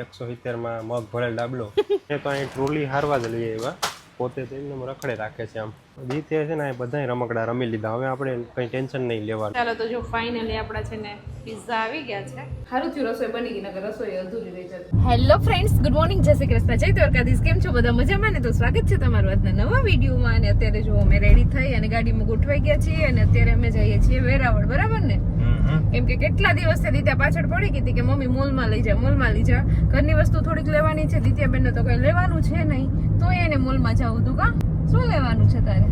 એકસો સિત્તેરમાં મગ ભરેલ ડાબલો. એ તો અહીં ટ્રોલી હારવા જ લઈએ એવા. પોતે તો એમને રખડે રાખે છે આમ. દીતે છે ને બધા રમકડા રમી લીધા. હવે આપણે કંઈ ટેન્શન નહીં લેવાનું. ચાલો તો જો ફાઇનલી આપણા છે ને પિઝા આવી ગયા છે. સારું થયું રસોઈ બની ગઈ નકર રસોઈ અધૂરી રહી જતી. હેલો ફ્રેન્ડ્સ ગુડ મોર્નિંગ જય શ્રી કૃષ્ણ જય દ્વારકાધીશ. કેમ છો બધા? મજામાં ને? તો સ્વાગત છે તમારું આજના નવા વિડીયોમાં. અને અત્યારે જો અમે રેડી થઈ અને ગાડીમાં ગોઠવાઈ ગયા છીએ અને અત્યારે અમે જઈએ છીએ વેરાવળ બરાબર ને? કેમ કે કેટલા દિવસથી દીત્યા પાછળ પડી ગઈ હતી કે મમ્મી મોલમાં લઈ જા મોલમાં લઈ જા. ઘરની વસ્તુ થોડીક લેવાની છે દીત્યાબેનને તો કઈ લેવાનું છે નહીં. તો એને મોલમાં જવું તું કા? શું લેવાનું છે તારે?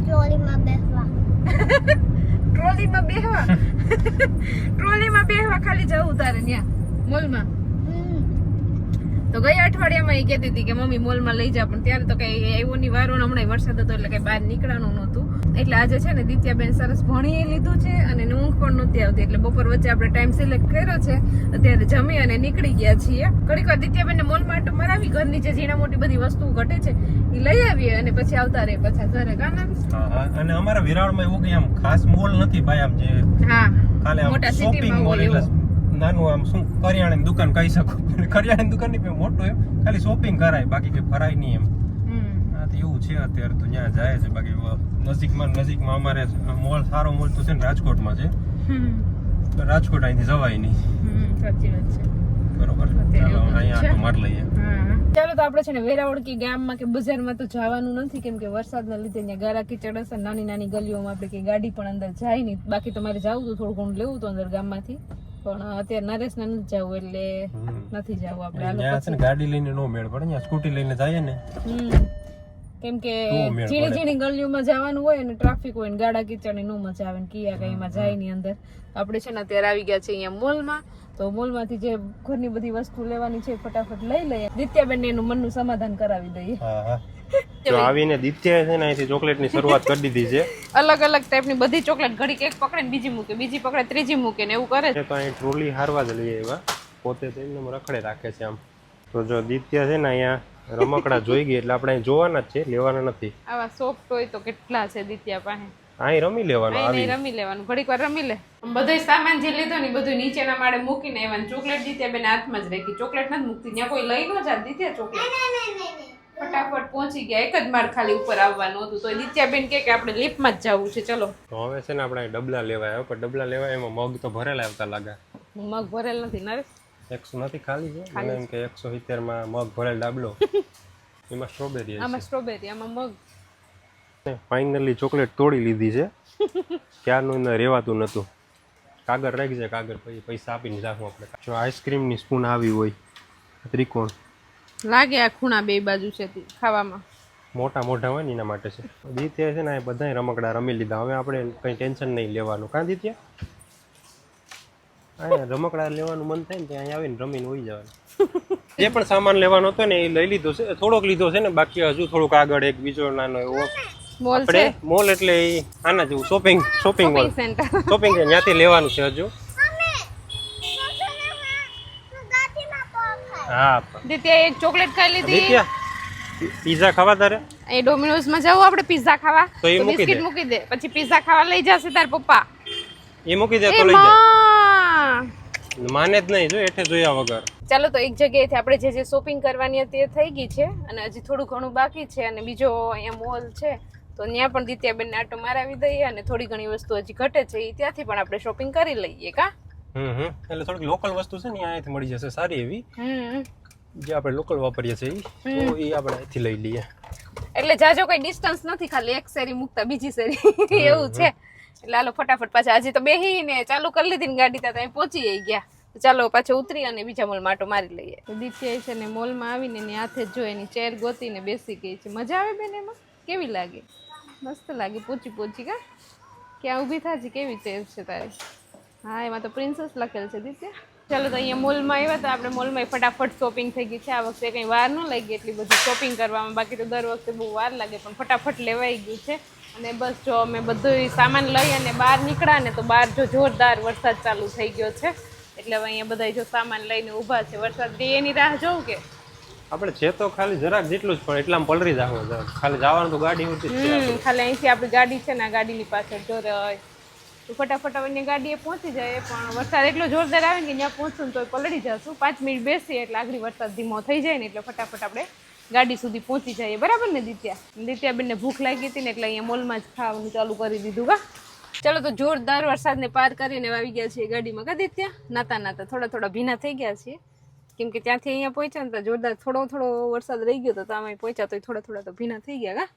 સ્ટોરીમાં બેસવા. ટ્રોલીમાં બેહવા. ટ્રોલીમાં બેહવા ખાલી જવું તારે ત્યાં મોલમાં. તો ગયા અઠવાડિયામાં એ કહેતી હતી કે, મમ્મી, મોલમાં લઈ જા. પણ ત્યારે તો કઈ એવો ની વારો હમણાં વરસાદ હતો એટલે કઈ બહાર નીકળવાનું નહોતું. એટલે આજે છે ને દિત્યાબેન સરસ ભણી લીધું છે અને ઊંઘ પણ નહોતી આવતી એટલે બપોર વચ્ચે આપણે ટાઈમ સિલેક્ટ કર્યો છે. અત્યારે જમી અને નીકળી ગયા છીએ. ઘડીક વાર દિત્યાબેન ને મોલમાં આટો મરાવી ઘરની જે ઝીણા મોટી બધી વસ્તુઓ ઘટે છે એ લઈ આવીએ અને પછી આવતા રહે પાછા ઘરે. હા અને અમારા વિરાળમાં એવું કે આમ ખાસ મોલ નથી ભાઈ આમ જે હા મોટા શોપિંગ મોલ એટલે નાનું આમ શું કરિયાણાની દુકાન કહી શકો. કરિયાણાની દુકાન નહીં પણ મોટું એમ. ખાલી શોપિંગ કરાય બાકી કઈ ફરાય નહીં એમ. તો એવું છે અત્યારે તો ત્યાં જાય છે બાકી નજીકમાં નજીકમાં અમારે મોલ સારો મોલ તો છે ને રાજકોટમાં છે. રાજકોટ અહીંથી જવાય નહીં. સાચી વાત છે. બરોબર. ચાલો અહીંયા આટો માર લઈએ. ચાલો તો આપણે છે ને વેરાવળ કે ગામમાં કે બજારમાં તો જવાનું નથી કેમ કે વરસાદના લીધે ત્યાં ગારા કીચડ હશે નાની નાની ગલીઓમાં આપણે કે ગાડી પણ અંદર જાય નહીં. બાકી તમારે જવું તો થોડું ઘણું લેવું તો અંદર ગામમાંથી. પણ અત્યારે નરેશ ને નથી જવું એટલે નથી જવું આપણે. ગાડી લઈને નો મેળ પડે સ્કૂટી લઈને જઈએ ને. કેમ કે ઝીણી ઝીણી ગલીઓમાં જવાનું હોય અને ટ્રાફિક હોય ને ગાડા કીચડની નો મજા આવે ને કિયા કઈ એમાં જાય ની અંદર. આપણે છે ને અત્યારે આવી ગયા છે અહીંયા મોલમાં. તો મોલમાંથી જે ઘરની બધી વસ્તુ લેવાની છે ફટાફટ લઈ લઈએ. દિત્યાબેન એનું મનનું સમાધાન કરાવી દઈએ. હા હા. જો આવીને દિત્યા છે ને અહીંથી ચોકલેટની શરૂઆત કરી દીધી છે. અલગ અલગ ટાઈપની બધી ચોકલેટ ઘડીક એક પકડે ને બીજી મૂકે બીજી પકડે ત્રીજી મૂકે ને એવું કરે છે તો અહીં ટ્રોલી હારવા જ લઈએ એવા. પોતે તો એમને રખડે રાખે છે આમ. તો જો દિત્યા છે ને અહીંયા રમકડા જોઈ ગઈ એટલે આપણે જોવાના જ છે લેવાના નથી. આવા સોફ્ટ હોય તો કેટલા છે દિત્યા પાસે? આય રમી લેવાનું આવી. રમી લેવાનું ઘડીક વાર રમી લે. બધો સામાન જે લીધો ને બધું નીચેના માળે મૂકીને એવાનું ચોકલેટ દીત્યા બેન હાથમાં જ રાખી. ચોકલેટ નથી મૂકતી ત્યાં કોઈ લઈ ન જાત દીત્યા ચોકલેટ. ફટાફટ પહોંચી ગયા એક જ માર ખાલી ઉપર આવવાનું હતું. તો દિત્યા બેન કે કે આપણે લિફ્ટમાં જ જવું છે ચલો. તો હવે છે ને આપણે ડબલા લેવા આવ્યો પણ ડબલા લેવા એમાં મગ તો ભરેલા આવતા લાગે મગ ભરેલ નથી નરેશ. એકસો નથી ખાલી છે? મને એમ કે એકસો સિત્તેરમાં મગ ભરેલ ડાબલો. એમાં સ્ટ્રોબેરી આમાં સ્ટ્રોબેરી આમાં મગ. ફાઇનલી ચોકલેટ તોડી લીધી છે. ક્યારનું એને રહેવાતું નહોતું કાગળ રાખજે કાગળ પછી પૈસા આપીને રાખવું આપણે. જો આઈસ્ક્રીમની સ્પૂન આવી હોય ત્રિકોણ. લાગે આ ખૂણા બે બાજુ છે ખાવામાં. મોટા મોઢા હોય ને એના માટે છે. દિત્યા છે ને એ બધાય રમકડા રમી લીધા. હવે આપણે કંઈ ટેન્શન નહીં લેવાનું. કાં દિત્યા? અહીંયા રમકડા લેવાનું મન થાય ને ત્યાં આવીને રમીને હોઈ જવાનું. જે પણ સામાન લેવાનો હતો ને એ લઈ લીધો છે થોડોક લીધો છે ને બાકી હજુ થોડુંક આગળ એક બીજો નાનો એવો. મોલ છે. મોલ એટલે આના જેવું શોપિંગ શોપિંગ મોલ શોપિંગ છે ત્યાંથી લેવાનું છે હજુ. હા દિત્યા એક ચોકલેટ ખાઈ લીધી. દિત્યા પીઝા ખાવા તારે? એ ડોમિનોઝમાં જવું આપણે પિઝા ખાવા. તો એ મૂકી દે. મૂકી દે. પછી પીઝા ખાવા લઈ જશે તાર પપ્પા. એ મૂકી દે તો લઈ માં માને જ નહીં જો એઠે જોયા વગર. ચાલો તો એક જગ્યાએથી આપણે જે જે શોપિંગ કરવાની હતી એ થઈ ગઈ છે અને હજી થોડું ઘણું બાકી છે અને બીજો અહીંયા મોલ છે તો ત્યાં પણ દિત્યાબેનને આટો મારાવી દઈએ અને થોડી ઘણી વસ્તુ હજી ઘટે છે એ ત્યાંથી પણ આપણે શોપિંગ કરી લઈએ કા? હમ હમ. એટલે થોડીક લોકલ વસ્તુ છે ને અહીંયાથી મળી જશે સારી એવી. જે આપણે લોકલ વાપરીએ છીએ તો એ આપણે અહીંથી લઈ લઈએ. એટલે જાજો કોઈ ડિસ્ટન્સ નથી ખાલી એક શેરી મૂકતા બીજી શેરી. એવું છે. એટલે હાલો ફટાફટ પાછા હજી તો બેહીને ચાલુ કરી લીધી ને ગાડી, ત્યાં પહોંચી ગયા. ચાલો પાછો ઉતરી અને બીજા મોલ માટો મારી લઈએ. તો છે ને મોલમાં આવીને એની હાથે જ જો એની ચેર ગોતીને બેસી ગઈ છે. મજા આવે બેન એમાં? કેવી લાગે? મસ્ત લાગે, પોચી પોચી કા? ક્યાં ઊભી થાજી, કેવી ચેર છે તારી? હા, એમાં તો પ્રિન્સેસ લખેલ છે દિત્યા ચાલો તો અહીંયા મોલમાં આવ્યા તો આપણે મોલમાં ફટાફટ શોપિંગ થઈ ગઈ છે. આ વખતે કંઈ વાર ન લાગી એટલી બધી શોપિંગ કરવામાં. બાકી તો દર વખતે બહુ વાર લાગે, પણ ફટાફટ લેવાઈ ગયું છે. અને બસ જો અમે બધું સામાન લઈ અને બહાર નીકળ્યા ને તો બહાર જો જોરદાર વરસાદ ચાલુ થઈ ગયો છે. એટલે હવે અહીંયા બધા જો સામાન લઈને ઊભા છે. વરસાદ દે એની રાહ જોઉં કે? આપણે છે તો ખાલી જરાક જેટલું જ પણ એટલામાં પલરી જાવ ખાલી જવાનું તો ગાડી ઉતી છે ખાલી અહીંથી આપણી ગાડી છે ને આ ગાડીની પાછળ જો તો ફટાફટ હવે ગાડીએ પહોંચી જાય. પણ વરસાદ એટલો જોરદાર આવે ને કે ત્યાં પહોંચશું તો પલળી જશું. પાંચ મિનિટ બેસીએ એટલે આગળ વરસાદ ધીમો થઈ જાય ને એટલે ફટાફટ આપણે ગાડી સુધી પહોંચી જઈએ બરાબર ને દિત્યા? દિત્યાબેનને ભૂખ લાગી હતી ને એટલે અહીંયા મોલમાં જ ખાવાનું ચાલુ કરી દીધું કા ચલો તો જોરદાર વરસાદને પાર કરીને આવી ગયા છીએ ગાડીમાં કા દિત્યા? નાતા નાતા થોડા થોડા ભીના થઈ ગયા છીએ. કેમ કે ત્યાંથી અહીંયા પહોંચ્યા ને તો જોરદાર થોડો થોડો વરસાદ રહી ગયો તો અમે પહોંચ્યા તો થોડા થોડા તો ભીના થઈ ગયા કા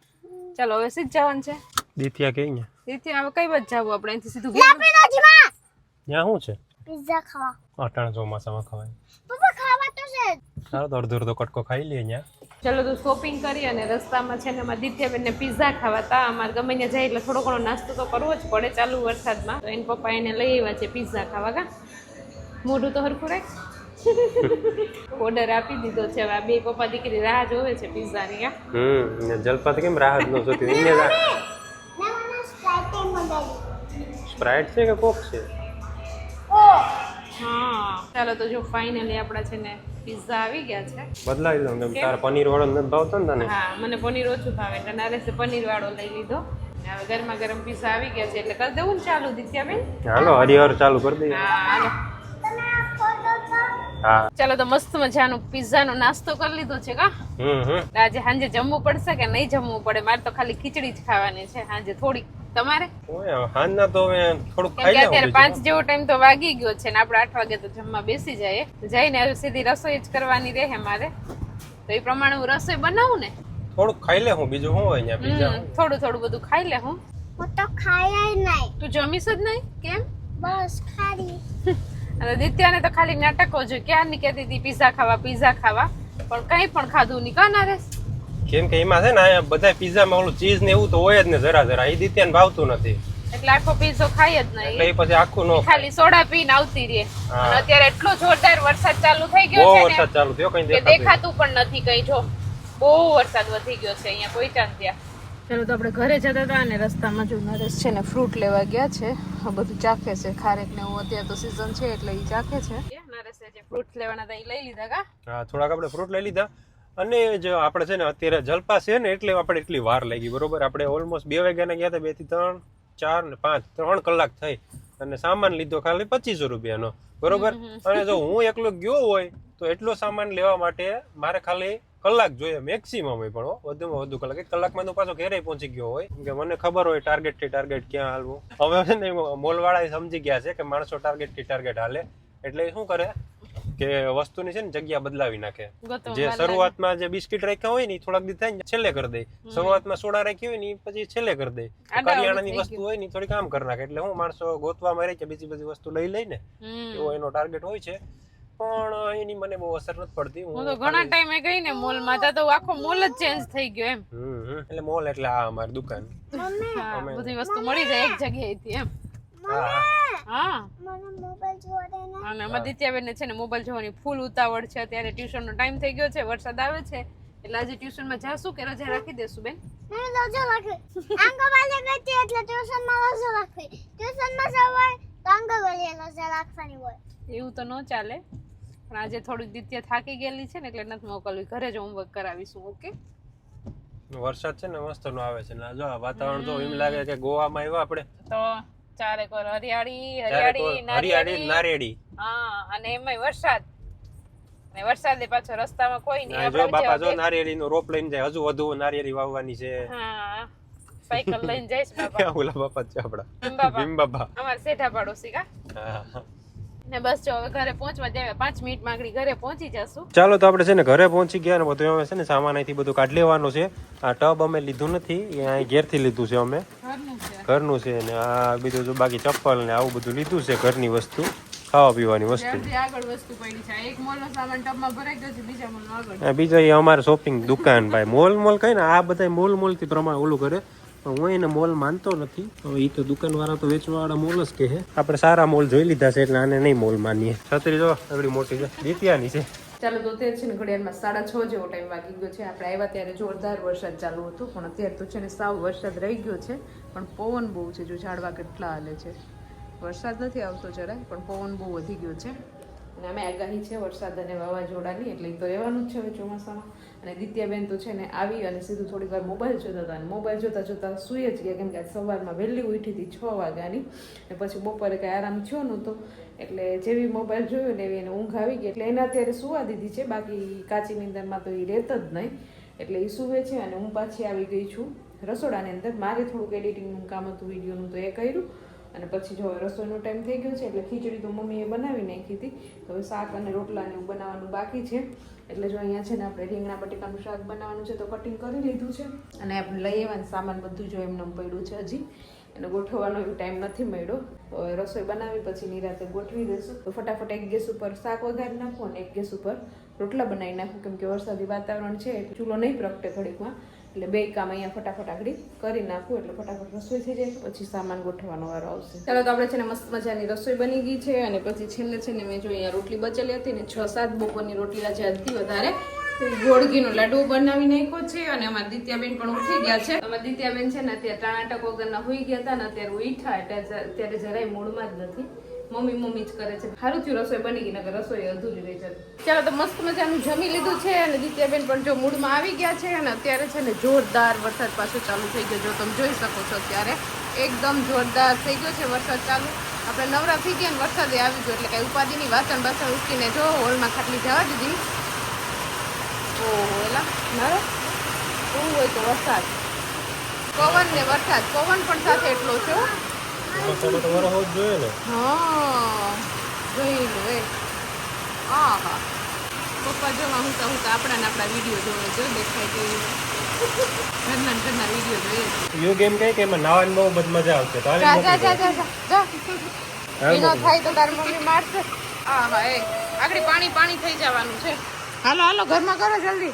ચાલો હવે સીધ જવાનું છે. દીત્યા કે અહીંયા? દિત્યા હવે કઈ બાજુ જવું આપણે? અહીંથી સીધું ત્યાં શું છે? પિઝા ખાવા. અટાણા ચોમાસામાં ખવાય. પપ્પા ખાવા તો છે જ. તો અડધો અડધો કટકો ખાઈ લઈએ અહીંયા. ચલો તો શોપિંગ કરી અને રસ્તામાં છે ને અમારા દિત્યાબેનને પિઝા ખાવા તા અમારે ગમે ત્યાં જાય એટલે થોડો ઘણો નાસ્તો તો કરવો જ પડે ચાલુ વરસાદમાં. તો એના પપ્પા એને લઈ આવ્યા છે પિઝા ખાવા કા. મોઢું તો હરખું રાખ. ઓર્ડર આપી દીધો છે. હવે આ બે પપ્પા દીકરી રાહ જોવે છે પિઝાની આ હમ ને જલપાત કેમ રાહત ન જોતી? એને રાહ સ્પ્રાઇટ છે કે કોક છે? ઓ હા. ચાલો તો જો ફાઇનલી આપણા છે ને પિઝા આવી ગયા છે. બદલાવી દઉં કેમ? તારે પનીર વાળો નથી ભાવતો ને તને? હા મને પનીર ઓછું ભાવે એટલે નારેસે પનીર વાળો લઈ લીધો. હવે ગરમા ગરમ પિઝા આવી ગયા છે એટલે કરી દેવું ને ચાલુ દિત્યાબેન? હાલો હરિહર ચાલુ કરી દઈએ. હા હાલો. ચાલો તો મસ્ત મજાનો પિઝાનો નાસ્તો કરી લીધો છે કા? આજે સાંજે જમવું પડશે કે નહીં જમવું પડે? મારે તો ખાલી ખીચડી જ ખાવાની છે સાંજે થોડીક. તમારે? ઓય હાંજના તો હવે થોડુંક ખાઈ લેવું અત્યારે પાંચ જેવો ટાઈમ તો વાગી ગયો છે ને આપણે આઠ વાગે તો જમવા બેસી જઈએ. જઈને હવે સીધી રસોઈ જ કરવાની રહે મારે. તો એ પ્રમાણે હું રસોઈ બનાવું ને? થોડુંક ખાઈ લે હું બીજું હું અહીંયા બીજા? થોડું થોડું બધું ખાઈ લે હું. હું તો ખાયા નહીં. તું જમીશ જ નહીં? કેમ? બસ ખાલી. અને દિત્યાને તો ખાલી નાટકો જોઈએ ક્યારની કહેતી હતી પીઝા ખાવા પીઝા ખાવા. પણ કંઈ પણ ખાધું નહીં. નારેશ કેમ કે એમાં છે ને બધા પીઝામાં ઓલું ચીઝ ને એવું તો હોય જ ને જરા જરા. એ દીત્યાને ભાવતું નથી. એટલે આખો પીઝો ખાય જ નહીં. એટલે પછી આખું નો ખાલી સોડા પીને આવતી રહે. અને અત્યારે એટલો જોરદાર વરસાદ ચાલુ થઈ ગયો છે વરસાદ ચાલુ થયો કઈ દેખાતું દેખાતું પણ નથી કઈ જો. બહુ વરસાદ વધી ગયો છે અહીંયા કોઈ ચાંદ ત્યાં. ચાલો તો આપણે ઘરે જતા હતા અને રસ્તામાં જો નરેશ છે ને ફ્રૂટ લેવા ગયા છે. આ બધું ચાખે છે ખારેક ને એવું અત્યારે તો સીઝન છે એટલે એ ચાખે છે. નરેશે જે ફ્રૂટ લેવાના હતા એ લઈ લીધા કા? હા થોડાક આપણે ફ્રૂટ લઈ લીધા. અને જો આપણે છે ને અત્યારે જલપા છે ને એટલે આપણે એટલી વાર લાગી બરોબર? આપણે ઓલમોસ્ટ બે વાગ્યાના ગયા હતા બેથી ત્રણ ચાર ને પાંચ ત્રણ કલાક થઈ. અને સામાન લીધો ખાલી પચીસો રૂપિયાનો બરોબર? અને જો હું એકલો ગયો હોય તો એટલો સામાન લેવા માટે મારે ખાલી કલાક જોઈએ મેક્સિમમ હોય પણ વધુમાં વધુ કલાક. એક કલાકમાં તો પાછો ઘેરે પહોંચી ગયો હોય. કે મને ખબર હોય ટાર્ગેટથી ટાર્ગેટ ક્યાં હાલવું. હવે છે ને મોલવાળા સમજી ગયા છે કે માણસો ટાર્ગેટથી ટાર્ગેટ હાલે. એટલે શું કરે? કે વસ્તુની છે ને જગ્યા બદલાવી નાખે. જે શરૂઆતમાં જે બિસ્કિટ રાખ્યા હોય ને થોડાક દી થાય ને છેલ્લે કરી દે. શરૂઆતમાં સોડા રાખી હોય ને પછી છેલ્લે કરી દે. કરિયાણાની વસ્તુ હોય ને થોડી કામ કરી નાખે. એટલે હું માણસો ગોતવામાં રહે કે બીજી બધી વસ્તુ લઈ લઈને. એવો એનો ટાર્ગેટ હોય છે. પણ એની મને બહુ અસર નથી પડતી. હું તો ઘણા ટાઈમે ગઈ ને મોલમાં તો આખો મોલ જ ચેન્જ થઈ ગયો એમ. એટલે મોલ એટલે આ અમારી દુકાન. બધી વસ્તુ મળી જાય એક જગ્યાએથી એમ હા હા. હા મને મોબાઈલ જોવા અમારે ને અને છે ને મોબાઈલ જોવાની ફૂલ ઉતાવળ છે. અત્યારે ટ્યુશનનો ટાઈમ થઈ ગયો છે વરસાદ આવે છે. એટલે આજે ટ્યુશનમાં જાશું કે રજા રાખી દેશું બેન? રજા રજો રાખી. આંગણવાડી ગઈ એટલે ટ્યુશનમાં રજો રાખવી ટ્યુશનમાં જવાય તો આંગણવાડીએ રજા રાખવાની હોય. એવું તો ન ચાલે. પણ આજે થોડીક દિત્ય થાકી ગયેલી છે ને એટલે નથી મોકલવી. ઘરે જ હોમવર્ક કરાવીશું ઓકે? વરસાદ છે ને મસ્ત નો આવે છે. ને જો વાતાવરણ તો એમ લાગે કે ગોવામાં આવ્યા આપણે. તો ચારે કોર હરિયાળી હરિયાળી હરિયાળી નારેડી હા અને એમાંય વરસાદ. અને વરસાદે પાછો રસ્તામાં કોઈ નહીં. જો બાપા જો નારિયેળી નો રોપ લઈને જાય હજુ વધુ નારિયેળી વાવવાની છે. હા સાયકલ લઈને જઈશ બાપા. ઓલા બાપા છે આપડા ભીમ બાપા અમાર સેઠા પાડોશી કા? હા. ને બસ જો હવે ઘરે પહોંચવા જાય પાંચ મિનિટ માંગડી ઘરે પહોંચી જશું. ચાલો તો આપણે છે ને ઘરે પહોંચી ગયા ને બધું અમે છે ને સામાન અહીંથી બધું કાઢી લેવાનું છે. આ ટબ અમે લીધું નથી એ અહીં ઘેરથી લીધું છે અમે. ઘરનું છે. ને આ બીજું જો બાકી ચપ્પલ ને આવું બધું લીધું છે ઘરની વસ્તુ ખાવા પીવાની વસ્તુ. આગળ વસ્તુ પડી છે. એક મોલનો સામાન ટબમાં ભરાઈ ગયો છે બીજા એ અમારે શોપિંગ દુકાન ભાઈ. મોલ મોલ કઈ ને આ બધા મોલ મોલથી પ્રમાણે ઓલું કરે. પણ હું એને મોલ માનતો નથી. હવે એ તો દુકાન વાળા તો વેચવા વાળા મોલ જ કહે આપણે સારા મોલ જોઈ લીધા છે એટલે આને નહીં મોલ માનીએ. છત્રી જો એવડી મોટી છે દીતિયાની છે. ચાલો તો અત્યારે છે ને ઘડિયાળમાં સાડા છ જેવો ટાઈમ વાગી ગયો છે. આપણે આવ્યા ત્યારે જોરદાર વરસાદ ચાલુ હતો, પણ અત્યારે તો છે ને સાવ વરસાદ રહી ગયો છે, પણ પવન બહુ છે, જો ઝાડવા કેટલા હાલે છે. વરસાદ નથી આવતો જરાય, પણ પવન બહુ વધી ગયો છે. અને અમે આગાહી છે વરસાદ અને વાવાઝોડાની, એટલે તો રહેવાનું જ છે હવે ચોમાસામાં. અને દિત્યાબેન તો છે ને આવી અને સીધું થોડીક વાર મોબાઈલ જોતા હતા. અને મોબાઈલ જોતા જોતા સૂઈ જ ગયા, કેમ કે સવારમાં વહેલી ઉઠી હતી છ વાગ્યાની. ને પછી બપોરે કાંઈ આરામ થયો નહોતો. એટલે જેવી મોબાઈલ જોયો ને એવી એને ઊંઘ આવી ગઈ. એટલે એને અત્યારે સુવા દીધી છે. બાકી કાચી નીંદરમાં તો એ રહેત જ નહીં. એટલે એ સૂવે છે અને હું પાછી આવી ગઈ છું રસોડાની અંદર. મારે થોડુંક એડિટિંગનું કામ હતું વિડીયોનું તો એ કર્યું. અને પછી જો રસોઈનો ટાઈમ થઈ ગયો છે, એટલે ખીચડી તો મમ્મીએ બનાવી નાખી હતી. હવે શાક અને રોટલાને એવું બનાવવાનું બાકી છે. એટલે જો અહીંયા છે ને આપણે રીંગણા બટેકાનું શાક બનાવવાનું છે, તો કટિંગ કરી લીધું છે. અને લઈ આવવાનું સામાન બધું જો એમને પડ્યું છે હજી. એને ગોઠવવાનો એવો ટાઈમ નથી મળ્યો. તો રસોઈ બનાવી, પછી નિરાતે ગોઠવી દઈશું. તો ફટાફટ એક ગેસ ઉપર શાક વઘારી નાખું અને એક ગેસ ઉપર રોટલા બનાવી નાખું. કેમ કે વરસાદી વાતાવરણ છે ચૂલો નહીં પ્રગટે ઘડીકમાં. એટલે બે કામ અહીંયા ફટાફટ આગળ કરી નાખું, એટલે ફટાફટ રસોઈ થઈ જાય, પછી સામાન ગોઠવવાનો વારો આવશે. ચાલો તો આપણે છે ને મસ્ત મજાની રસોઈ બની ગઈ છે અને પછી છેલ્લે છે ને મેં જો અહીંયા રોટલી બચેલી હતી ને છ સાત બપોરની રોટલી આજે હતી વધારે ગોળગીનો લાડુ બનાવી નાખ્યો છે અને અમારા દિત્યાબેન પણ ઉઠી ગયા છે. અમારા દિત્યાબેન છે ને અત્યારે ટાણાટક વગરના હોઈ ગયા હતા ને અત્યારે ઉઠા એટલે અત્યારે જરાય મૂડમાં જ નથી. મમ્મી મમ્મી જ કરે છે. સારું થયું રસોઈ બની ગઈ, નકર રસોઈ અધૂરી રહી જતી. ચાલો, તો મસ્ત મજાનું જમી લીધું છે અને દિત્યાબેન પણ જો મૂડમાં આવી ગયા છે અને અત્યારે છે ને જોરદાર વરસાદ પાછો ચાલુ થઈ ગયો. જો તમે જોઈ શકો છો અત્યારે, એકદમ જોરદાર થઈ ગયો છે વરસાદ ચાલુ. આપણે નવરા થઈ ગયા ને વરસાદે આવી ગયો, એટલે કાંઈ ઉપાધિની વાસણ બાસણ ઉકીને જો હોલમાં ખાટલી જવા દીધી. ઓહો, એલા, મારો? શું હોય તો વરસાદ? પવન ને વરસાદ. પવન પણ સાથે એટલો છે હો. વરસાદમાં તો વરસ હોવું જોઈએ ને. હા જોઈ લો એ. પપ્પા જોવા હું હું તો આપણા આપણા વીડિયો જોવે જો દેખાય કે ઘરના ઘરના વીડિયો જોઈએ. યુ ગેમ કહે કે એમાં નાવાની બહુ બધ મજા આવશે. તો જા જા જા જા એનો થાય તો તારી મમ્મી મારશે. હા એ. આગળ પાણી પાણી થઈ જવાનું છે. હાલો હાલો ઘરમાં કરો જલ્દી.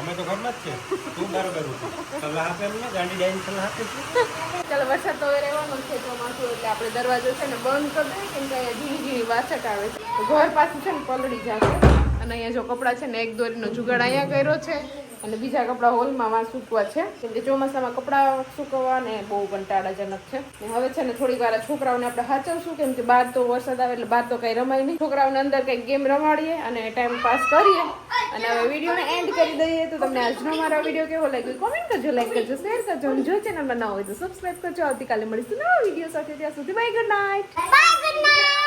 અમે તો ઘરમાં જ છે. તું બરોબર ઉઠી સલાહ આપે એમ ને ગાંડી ડાઈન સલાહ આપે છે. ચાલો, વરસાદ તો હવે રહેવાનો છે ચોમાસું, એટલે આપણે દરવાજો છે ને બંધ કરી દઈએ, કેમ કે અહીંયા ઝીણી ઝીણી વાછટ આવે છે. ઘર પાછું છે ને પલળી જશે. અને અહીંયા જો કપડાં છે ને એક દોરીનો જુગાડ અહીંયા કર્યો છે. અને બીજા કપડાં હોલમાં માં સૂકવા છે. કેમ કે ચોમાસામાં કપડાં સૂકવવા ને બહુ કંટાળાજનક છે. ને હવે છે ને થોડીક વાર છોકરાઓને આપણે હાચવશું, કેમ કે બહાર તો વરસાદ આવે એટલે બહાર તો કઈ રમાય નહીં. છોકરાઓને અંદર કઈ ગેમ રમાડીએ અને ટાઈમ પાસ કરીએ. અને હવે વિડીયોને એન્ડ કરી દઈએ તો તમને આજનો મારો વીડિયો કેવો લાગ્યો? કોમેન્ટ કરજો લાઈક કરજો શેર કરજો. અને જો ચેનલમાં ના હોય તો સબસ્ક્રાઈબ કરજો. આવતીકાલે મળીશું નવા વીડિયો સાથે. ત્યાં સુધી bye good night bye good night